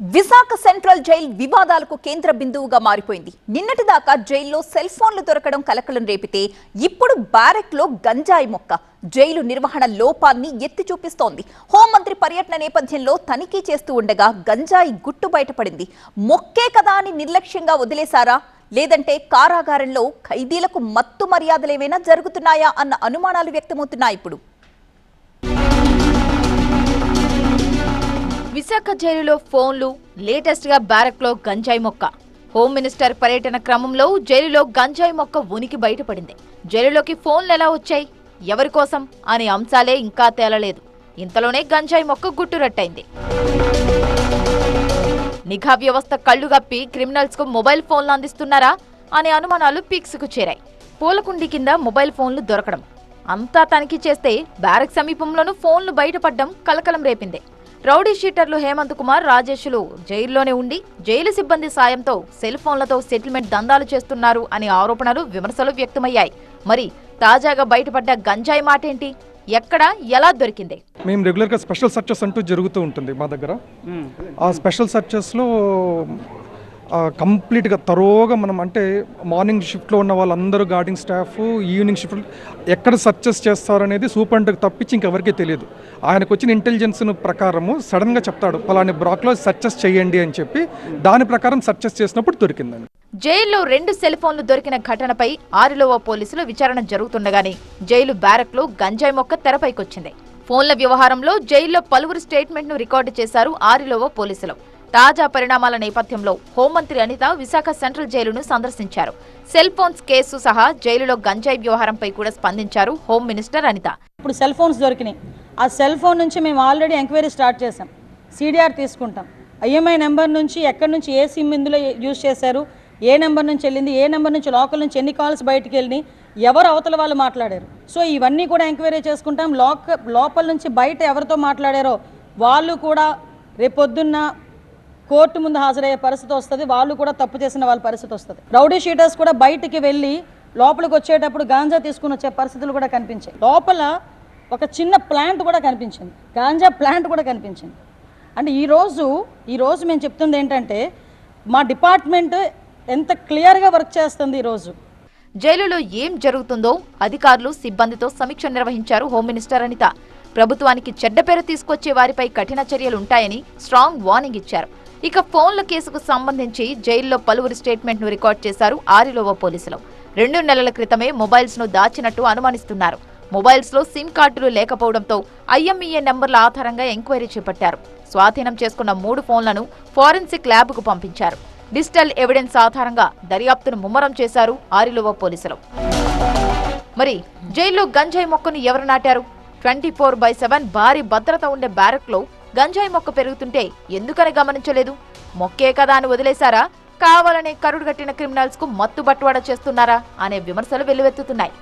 Visakha central jail వివాదాలకు కేంద్ర బిందువుగా మారిపోయింది. నిన్నటి దాకా జైల్లో సెల్ ఫోన్లు దొరకడం కలకలం రేపితే ఇప్పుడు బ్యారెక్లో గంజాయి మొక్క. జైలు నిర్వహణ లోపాన్ని ఎత్తి చూపిస్తోంది. హోంమంత్రి పర్యటన నేపథ్యంలో తనిఖీ చేస్తూ ఉండగా గంజాయి గుట్టు బయటపడింది. మొక్కే కదా అని నిర్లక్ష్యంగా వదిలేశారా? లేదంటే కారాగారంలో ఖైదీలకు మత్తు మర్యాదలేవైనా జరుగుతున్నాయా అన్న అనుమానాలు వ్యక్తమవుతున్నాయి ఇప్పుడు. విశాఖ జైలులో ఫోన్లు లేటెస్ట్గా బ్యారక్లో గంజాయి మొక్క. హోమ్ మినిస్టర్ పర్యటన క్రమంలో జైలులో గంజాయి మొక్క ఉనికి బయటపడింది. జైలులోకి ఫోన్లు ఎలా వచ్చాయి? ఎవరి కోసం? అనే అంశాలే ఇంకా తేలలేదు. ఇంతలోనే గంజాయి మొక్క గుట్టురట్టయింది. నిఘా వ్యవస్థ కళ్ళుగప్పి క్రిమినల్స్కు మొబైల్ ఫోన్లు అందిస్తున్నారా అనే అనుమానాలు పీక్స్కు చేరాయి. పూలకుండి కింద మొబైల్ ఫోన్లు దొరకడం. అంతా తనిఖీ చేస్తే బ్యారక్ సమీపంలోనూ ఫోన్లు బయటపడడం కలకలం రేపింది. రౌడీ షీటర్లు హేమంత్ కుమార్ రాజేష్లు జైల్లోనే ఉండి జైలు సిబ్బంది సాయంతో సెల్ ఫోన్లతో సెటిల్మెంట్ దందాలు చేస్తున్నారు అనే ఆరోపణలు విమర్శలు వ్యక్తమయ్యాయి. మరి తాజాగా బయటపడ్డ గంజాయి మాటేంటి? ఎక్కడ ఎలా దొరికింది? మేము రెగ్యులర్గా స్పెషల్ సర్చెస్ అంటూ జరుగుతూ ఉంటుంది మా దగ్గర. ఆ స్పెషల్ సర్చెస్లో కంప్లీట్గా తరోగా మనం అంటే మార్నింగ్ షిఫ్ట్లో ఉన్న వాళ్ళందరూ గార్డింగ్ స్టాఫ్ ఈవినింగ్ షిఫ్ట్ ఎక్కడ సర్చెస్ చేస్తారనేది సూపరింటెండెంట్కి తప్పించి ఇంకెవరికీ తెలియదు. ఆయనకు వచ్చిన ఇంటెలిజెన్స్ ప్రకారము సడన్గా చెప్తాడు పలాని బ్రాక్లో సర్చెస్ చేయండి అని చెప్పి దాని ప్రకారం సర్చెస్ చేసినప్పుడు దొరికిందండి. జైల్లో రెండు సెల్ ఫోన్లు దొరికిన ఘటనపై ఆరిలోవ పోలీసులు విచారణ జరుగుతుండగానే జైలు బ్యారక్లో గంజాయి మొక్క తెరపైకొచ్చింది ఫోన్ల వ్యవహారంలో జైల్లో పలువురు స్టేట్మెంట్ను రికార్డు చేశారు ఆరిలోవ పోలీసులు. తాజా పరిణామాల నేపథ్యంలో హోంమంత్రి అనిత విశాఖ సెంట్రల్ జైలును సందర్శించారు. సెల్ ఫోన్స్ కేసు సహా జైలులో గంజాయి వ్యవహారంపై కూడా స్పందించారు హోం మినిస్టర్ అనిత. ఇప్పుడు సెల్ ఫోన్స్ దొరికినాయి. ఆ సెల్ ఫోన్ నుంచి మేము ఆల్రెడీ ఎంక్వైరీ స్టార్ట్ చేసాం సిడిఆర్ తీసుకుంటాం. ఐఎంఐ నెంబర్ నుంచి ఎక్కడి నుంచి ఏ సిమ్ ఇందులో యూజ్ చేశారు ఏ నెంబర్ నుంచి వెళ్ళింది ఏ నెంబర్ నుంచి లోకల్ నుంచి ఎన్ని కాల్స్ బయటికి వెళ్ళినాయి ఎవరు అవతల వాళ్ళు మాట్లాడారు. సో ఇవన్నీ కూడా ఎంక్వైరీ చేసుకుంటాం. లోక లోపల నుంచి బయట ఎవరితో మాట్లాడారో వాళ్ళు కూడా రేపొద్దున్న కోర్టు ముందు హాజరయ్యే పరిస్థితి వస్తుంది వాళ్ళు కూడా తప్పు చేసిన వాళ్ళ పరిస్థితి వస్తుంది. రౌడీ షీటర్స్ కూడా బయటికి వెళ్ళి లోపలికి వచ్చేటప్పుడు గాంజా తీసుకుని వచ్చే పరిస్థితులు కూడా కనిపించాయి. లోపల ఒక చిన్న ప్లాంట్ కూడా కనిపించింది. గాంజా ప్లాంట్ కూడా కనిపించింది. అంటే ఈరోజు ఈరోజు మేము చెప్తుంది ఏంటంటే మా డిపార్ట్మెంట్ ఎంత క్లియర్గా వర్క్ చేస్తుంది ఈరోజు జైలులో ఏం జరుగుతుందో అధికారులు సిబ్బందితో సమీక్ష నిర్వహించారు హోమ్ మినిస్టర్ అనిత. ప్రభుత్వానికి చెడ్డ పేరు తీసుకొచ్చే వారిపై కఠిన చర్యలుంటాయని స్ట్రాంగ్ వార్నింగ్ ఇచ్చారు. ఇక ఫోన్ల కేసుకు సంబంధించి జైల్లో పలువురు స్టేట్మెంట్ను రికార్డ్ చేశారు ఆరిలోవ పోలీసులు. రెండు నెలల క్రితమే మొబైల్స్ను దాచినట్టు అనుమానిస్తున్నారు. మొబైల్స్లో సిమ్ కార్డులు లేకపోవడంతో ఐఎంఈఏ నెంబర్ల ఆధారంగా ఎంక్వైరీ చేపట్టారు. స్వాధీనం చేసుకున్న మూడు ఫోన్లను ఫారెన్సిక్ ల్యాబ్కు పంపించారు. డిజిటల్ ఎవిడెన్స్ ఆధారంగా దర్యాప్తును ముమ్మరం చేశారు ఆరిలోవ పోలీసులు. మరి జైల్లో గంజాయి మొక్కను ఎవరు నాటారు? ట్వంటీ ఫోర్ బై సెవెన్ భారీ భద్రత ఉండే బ్యారక్లో గంజాయి మొక్క పెరుగుతుంటే ఎందుకని గమనించలేదు? మొక్కే కదా అని వదిలేశారా? కావాలనే కరుడుగట్టిన క్రిమినల్స్కు మత్తు బట్వాడా చేస్తున్నారా? అనే విమర్శలు వెల్లువెత్తుతున్నాయి.